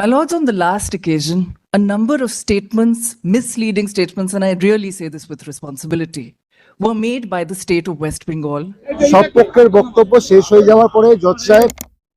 My lords, on the last occasion, a number of statements, misleading statements, and I really say this with responsibility, were made by the state of West Bengal সব পক্ষের বক্তব্য শেষ হয়ে যাওয়ার পরে জজ সাহেব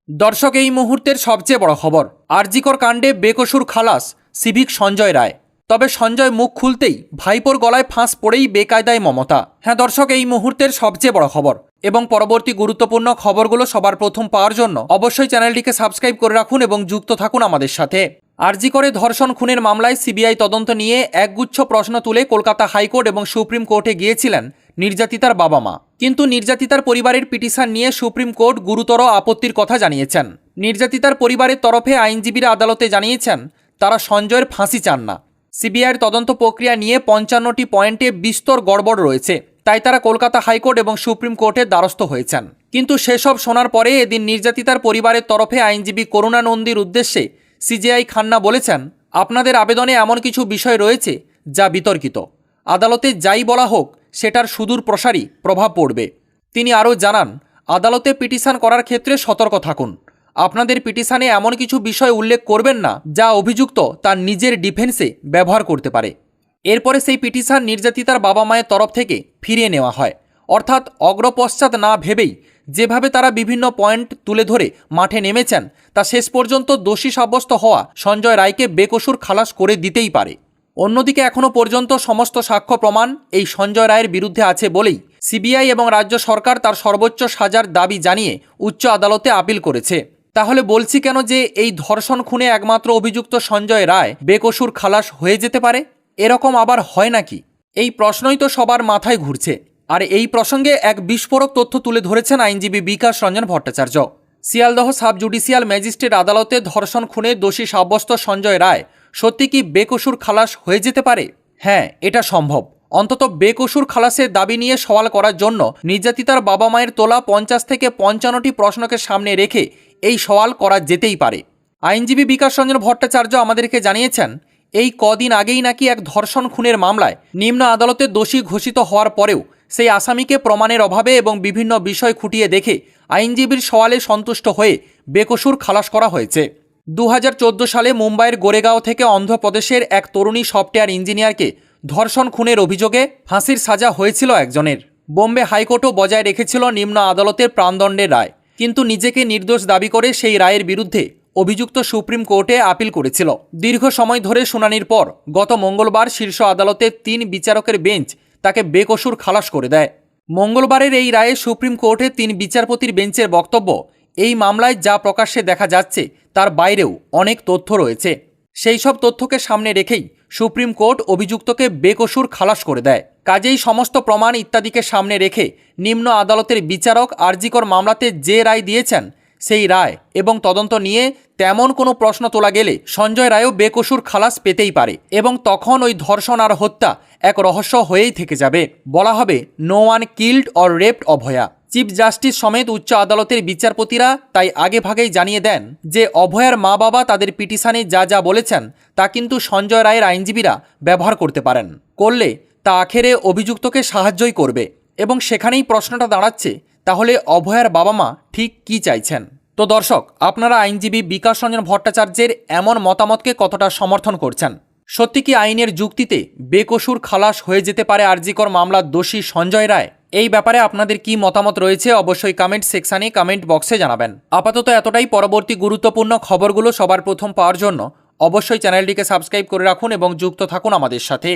দর্শক এই মুহূর্তের সবচেয়ে বড় খবর আরজিকর কাণ্ডে বেকসুর খালাস সিভিক সঞ্জয় রায় তবে সঞ্জয় মুখ খুলতেই ভাইপোর গলায় ফাঁস পড়েই বেকায়দায় মমতা হ্যাঁ দর্শক এই মুহূর্তের সবচেয়ে বড় খবর এবং পরবর্তী গুরুত্বপূর্ণ খবরগুলো সবার প্রথম পাওয়ার জন্য অবশ্যই চ্যানেলটিকে সাবস্ক্রাইব করে রাখুন এবং যুক্ত থাকুন আমাদের সাথে। আরজি করে ধর্ষণ খুনের মামলায় সিবিআই তদন্ত নিয়ে একগুচ্ছ প্রশ্ন তুলে কলকাতা হাইকোর্ট এবং সুপ্রিম কোর্টে গিয়েছিলেন নির্যাতিতার বাবা মা। কিন্তু নির্যাতিতার পরিবারের পিটিশন নিয়ে সুপ্রিম কোর্ট গুরুতর আপত্তির কথা জানিয়েছেন। নির্যাতিতার পরিবারের তরফে আইনজীবীরা আদালতে জানিয়েছেন, তারা সঞ্জয়ের ফাঁসি চান না। সিবিআইয়ের তদন্ত প্রক্রিয়া নিয়ে পঞ্চান্নটি পয়েন্টে বিস্তর গড়বড় রয়েছে। তাই তারা কলকাতা হাইকোর্ট এবং সুপ্রিম কোর্টের দ্বারস্থ হয়েছেন। কিন্তু সেসব শোনার পরে এদিন নির্যাতিতার পরিবারের তরফে আইনজীবী করুণা নন্দীর উদ্দেশ্যে সিজিআই খান্না বলেছেন, আপনাদের আবেদনে এমন কিছু বিষয় রয়েছে যা বিতর্কিত। আদালতে যাই বলা হোক, সেটার সুদূর প্রসারী প্রভাব পড়বে। তিনি আরও জানান, আদালতে পিটিশন করার ক্ষেত্রে সতর্ক থাকুন। আপনাদের পিটিশানে এমন কিছু বিষয় উল্লেখ করবেন না যা অভিযুক্ত তার নিজের ডিফেন্সে ব্যবহার করতে পারে। এরপরে সেই পিটিশন নির্যাতিতার বাবা মায়ের তরফ থেকে ফিরিয়ে নেওয়া হয়। অর্থাৎ অগ্রপশ্চাৎ না ভেবেই যেভাবে তারা বিভিন্ন পয়েন্ট তুলে ধরে মাঠে নেমেছেন, তা শেষ পর্যন্ত দোষী সাব্যস্ত হওয়া সঞ্জয় রায়কে বেকসুর খালাস করে দিতেই পারে। অন্যদিকে এখনও পর্যন্ত সমস্ত সাক্ষ্য প্রমাণ এই সঞ্জয় রায়ের বিরুদ্ধে আছে বলেই সিবিআই এবং রাজ্য সরকার তার সর্বোচ্চ সাজার দাবি জানিয়ে উচ্চ আদালতে আপিল করেছে। তাহলে বলছি কেন যে এই ধর্ষণ খুনে একমাত্র অভিযুক্ত সঞ্জয় রায় বেকসুর খালাস হয়ে যেতে পারে? এরকম আবার হয় নাকি? এই প্রশ্নই তো সবার মাথায় ঘুরছে। আর এই প্রসঙ্গে এক বিস্ফোরক তথ্য তুলে ধরেছেন আইনজীবী Bikash Ranjan Bhattacharya. Sealdah sub judicial magistrate আদালতে ধর্ষণ খুনে দোষী সাব্যস্ত সঞ্জয় রায়। সত্যি কি বেকসুর খালাস হয়ে যেতে পারে? হ্যাঁ এটা সম্ভব। অন্তত বেকসুর খালাসের দাবি নিয়ে সওয়াল করার জন্য নির্যাতিতার বাবা মায়ের তোলা পঞ্চাশ থেকে পঞ্চান্নটি প্রশ্নকে সামনে রেখে এই সওয়াল করা যেতেই পারে। আইনজীবী বিকাশ রঞ্জন ভট্টাচার্য আমাদেরকে জানিয়েছেন এই কদিন আগেই নাকি এক ধর্ষণ খুনের মামলায় নিম্ন আদালতে দোষী ঘোষিত হওয়ার পরেও সেই আসামিকে প্রমাণের অভাবে এবং বিভিন্ন বিষয় খুঁটিয়ে দেখে আইনজীবীর সওয়ালে সন্তুষ্ট হয়ে বেকসুর খালাস করা হয়েছে। দু হাজার চোদ্দ সালে মুম্বাইয়ের গোরেগাঁও থেকে অন্ধ্রপ্রদেশের এক তরুণী সফটওয়্যার ইঞ্জিনিয়ারকে ধর্ষণ খুনের অভিযোগে ফাঁসির সাজা হয়েছিল একজনের। বোম্বে হাইকোর্টও বজায় রেখেছিল নিম্ন আদালতের প্রাণদণ্ডের রায়। কিন্তু নিজেকে নির্দোষ দাবি করে সেই রায়ের বিরুদ্ধে অভিযুক্ত সুপ্রিম কোর্টে আপিল করেছিল। দীর্ঘ সময় ধরে শুনানির পর গত মঙ্গলবার শীর্ষ আদালতের তিন বিচারকের বেঞ্চ তাকে বেকসুর খালাস করে দেয়। মঙ্গলবারের এই রায়ে সুপ্রিম কোর্টে তিন বিচারপতির বেঞ্চের বক্তব্য, এই মামলায় যা প্রকাশ্যে দেখা যাচ্ছে তার বাইরেও অনেক তথ্য রয়েছে। সেই সব তথ্যকে সামনে রেখেই সুপ্রিম কোর্ট অভিযুক্তকে বেকসুর খালাস করে দেয়। কাজেই সমস্ত প্রমাণ ইত্যাদিকে সামনে রেখে নিম্ন আদালতের বিচারক আরজিকর মামলাতে যে রায় দিয়েছেন সেই রায় এবং তদন্ত নিয়ে তেমন কোনো প্রশ্ন তোলা গেলে সঞ্জয় রায়ও বেকসুর খালাস পেতেই পারে এবং তখন ওই ধর্ষণ আর হত্যা এক রহস্য হয়েই থেকে যাবে। বলা হবে no one killed or raped Abhaya. Chief justice সমেত উচ্চ আদালতের বিচারপতিরা তাই আগে ভাগেই জানিয়ে দেন যে অভয়ার মা বাবা তাদের পিটিশনে যা যা বলেছেন তা কিন্তু সঞ্জয় রায়ের আইনজীবীরা ব্যবহার করতে পারেন। করলে তা আখেরে অভিযুক্তকে সাহায্যই করবে। এবং সেখানেই প্রশ্নটা দাঁড়াচ্ছে, তাহলে অভয়ার বাবা মা ঠিক কী চাইছেন? তো দর্শক, আপনারা আইনজীবী বিকাশ রঞ্জন ভট্টাচার্যের এমন মতামতকে কতটা সমর্থন করছেন? সত্যি কি আইনের যুক্তিতে বেকসুর খালাস হয়ে যেতে পারে আরজিকর মামলার দোষী সঞ্জয় রায়? এই ব্যাপারে আপনাদের কি মতামত রয়েছে অবশ্যই কমেন্ট সেকশানে কমেন্ট বক্সে জানাবেন। আপাতত এতটাই, পরবর্তী গুরুত্বপূর্ণ খবরগুলো সবার প্রথম পাওয়ার জন্য অবশ্যই চ্যানেলটিকে সাবস্ক্রাইব করে রাখুন এবং যুক্ত থাকুন আমাদের সাথে।